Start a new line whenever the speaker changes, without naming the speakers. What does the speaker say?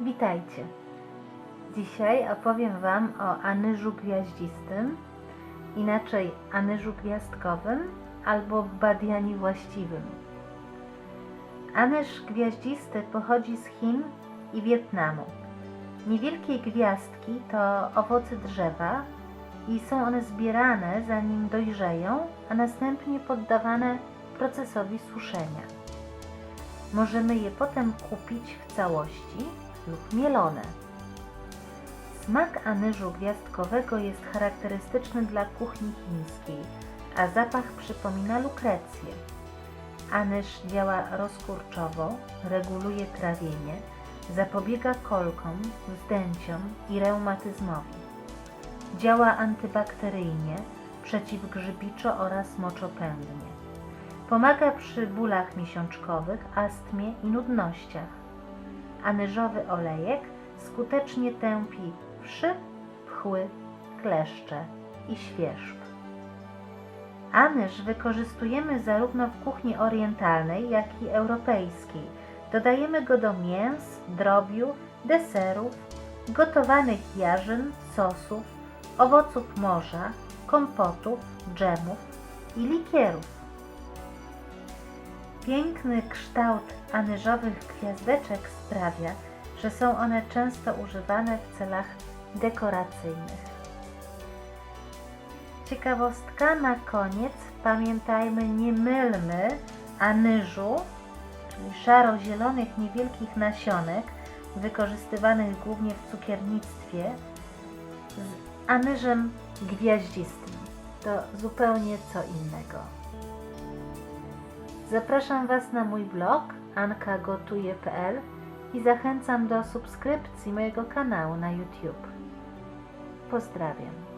Witajcie. Dzisiaj opowiem Wam o anyżu gwiaździstym, inaczej anyżu gwiazdkowym albo badiani właściwym. Anyż gwiaździsty pochodzi z Chin i Wietnamu. Niewielkie gwiazdki to owoce drzewa i są one zbierane zanim dojrzeją, a następnie poddawane procesowi suszenia. Możemy je potem kupić w całości lub mielone. Smak anyżu gwiazdkowego jest charakterystyczny dla kuchni chińskiej, a zapach przypomina lukrecję. Anyż działa rozkurczowo, reguluje trawienie, zapobiega kolkom, zdęciom i reumatyzmowi. Działa antybakteryjnie, przeciwgrzybiczo oraz moczopędnie. Pomaga przy bólach miesiączkowych, astmie i nudnościach. Anyżowy olejek skutecznie tępi wszy, pchły, kleszcze i świerzb. Anyż wykorzystujemy zarówno w kuchni orientalnej, jak i europejskiej. Dodajemy go do mięs, drobiu, deserów, gotowanych jarzyn, sosów, owoców morza, kompotów, dżemów i likierów. Piękny kształt anyżowych gwiazdeczek sprawia, że są one często używane w celach dekoracyjnych. Ciekawostka na koniec, pamiętajmy, nie mylmy anyżu, czyli szaro-zielonych niewielkich nasionek, wykorzystywanych głównie w cukiernictwie, z anyżem gwiaździstym. To zupełnie co innego. Zapraszam Was na mój blog ankagotuje.pl i zachęcam do subskrypcji mojego kanału na YouTube. Pozdrawiam.